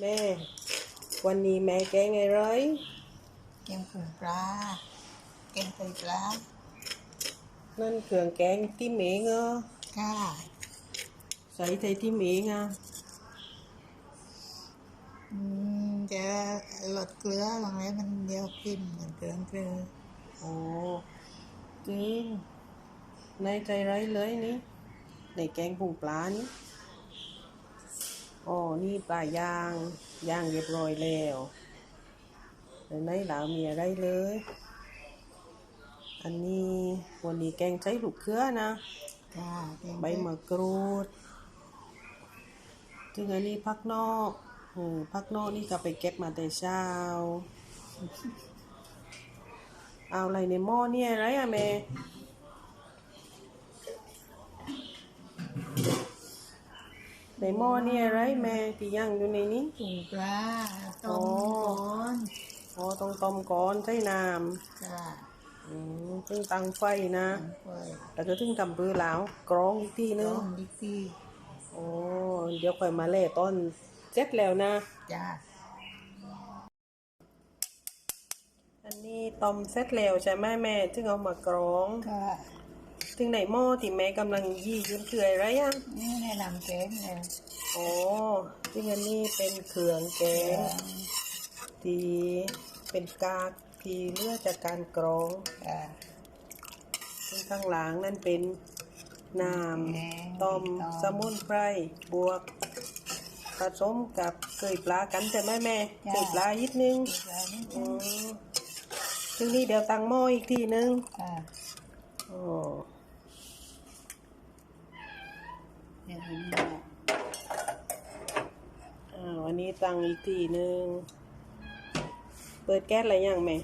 แม่ วันนี้แม่แกงอะไรแกงผงปลาแกงไตปลานั่นเครื่องแกงที่เมงเหรอค่ะใส่ใจที่เมงอะอืมจะลดเกลือลงแล้วมันเดียวกินเหมือนเกลือเกลือโอ้จริงในใจไรเลยนี่ในแกงผงปลานี่ อ๋อนี่ปลาย่างย่างเรียบร้อยแล้วในในหลาวมีอะไรเลย อันนี้วันนี้แกงใช้ลูกเขือนะค่ะแกงใบมะกรูดถึงอันนี้พักนอกเออพักนอกนี่ก็ไปเก็บมาแต่เช้า เอาอะไรในหม้อเนี่ยอะไรอะแม่ ในหม้อเนี่ยอะไรแม่ที่ย่างอยู่ในนี้ผงปลาต้มอ๋อก่อนอ๋อต้องต้มก่อนใช้น้ค่ะำอืมถึงตั้งไฟนะน้ำกล้วยแล้วก็ถึงทำปือแล้วกรองอีกทีนึต้งมดิฟีโอ้เดี๋ยวค่อยมาเล่ต้นเจ็ดแล้วนะ จ้าอันนี้ต้มเสร็จแล้วใช่ไหมแม่ถึงเอามากรอง ค่ะ ถึงไหนหม้อที่แม่กำลังยี่ยืนคืออะไรอะนี่แนะนำแกงเลยโอ้ที่อันนี้เป็นเครื่องแกงที่เป็นกากที่เลือกจากการกรองค่ะซึ่งข้างหลังนั่นเป็นน้แกงำต้มต้มสมุนไพรบวกผสมกับเกยปลากันใช่ไหมแม่เกยปลายิดนึงอีกแล้วนิดอืนึงมทีนี้เดี๋ยวตั้งหม้ออีกทีนึงค่ะ โอ้เดี๋ยวนี้อ้าวอันนี้ตั้งอีกทีนึงเปิดแก๊สอะไรยังแม่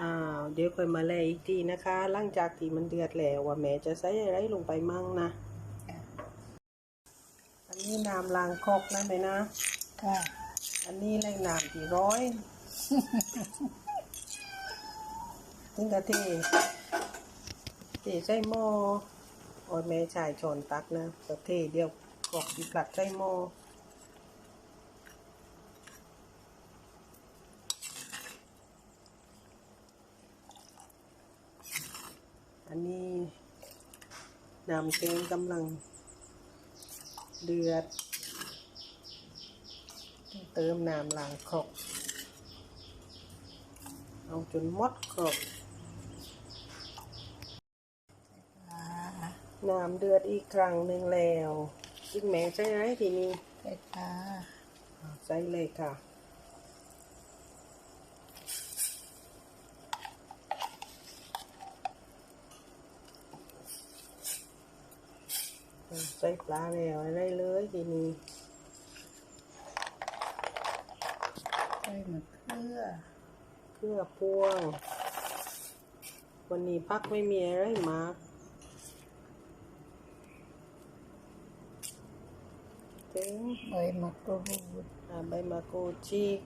อ้าวเดี๋ยวค่อยมาแลอีกทีนะคะหลังจากที่มันเดือดแล้วว่าแม่จะใส่อะไรลงไปมั่งนะค่ะอันนี้น้ำล้างครกนะแม่นะ ค่ะ อันนี้แรงน้ำที่ร้อย ถึงกะเทเทใส่หม้อโอ้ยแม่ชายชนตักนะกะเทเดียวกอกดีกลัดใส่หม้ออันนี้น้ำแกงกำลังเดือด เติมน้ำล้างครก เอาจนหมดครกอ่าน้ำเดือดอีกครั้งหนึ่งแล้วอีกแม่ใช่ไหมทีนี้ใส่ปลาอ่าใส่เลยค่ะอ่าใส่ปลาแล้วได้เลยทีนี้ใส่มะเขือ เพื่อพวง วันนี้พักไม่มีอะไรมากถึงใบมะกรูดอ่าใบมะกรูดชีก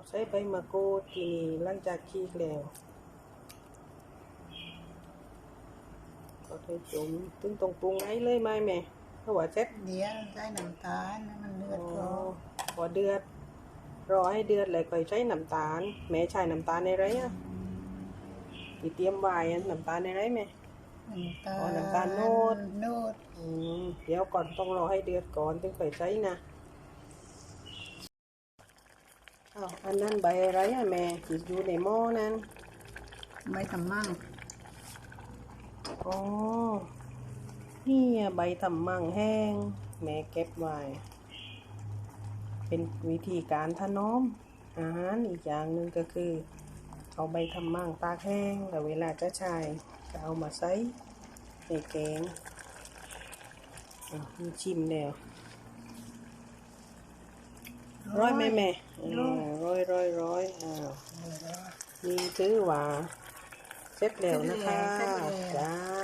เอาใส่ใบมะกรูดทีนี้หลังจากชีกแล้วก็ใส่จุ่มตึงตรงปรุงไห้เลยไหมแม่เพราะว่าเซ็ตเดี๋ยวใส่น้ำตาลให้มันเลือดก่อนพอเดือด รอให้เดือดเลยค่อยใช้น้ำตาล แม่ใช้น้ำตาลในไรอะที่เตรียมไว้อะน้ำตาลในไรแม่น้ำตาลอ๋อน้ำตาลโนดโนดอืมเดี๋ยวก่อนต้องรอให้เดือดก่อนถึงค่อยใช้นะ อ้าวอันนั้นใบอะไรอะแม่ที่อยู่ในหม้อนั้นไม่ทำมั่งอ๋อนี่อะใบตำมังแห้ง แม่เก็บไว้ เป็นวิธีการถนอมอาหารอีกอย่างหนึ่งก็คือ เอาใบทำมั่งตากแห้งแล้วเวลาจะใช้ก็เอามาใส่ในแกงอะมีชิมแล้ว ร้อยไหมแม่อ่าร้อยร้อยร้อยอ้าวนี่ถือว่าเสร็จแล้วนะคะเสร็จแล้วจ้า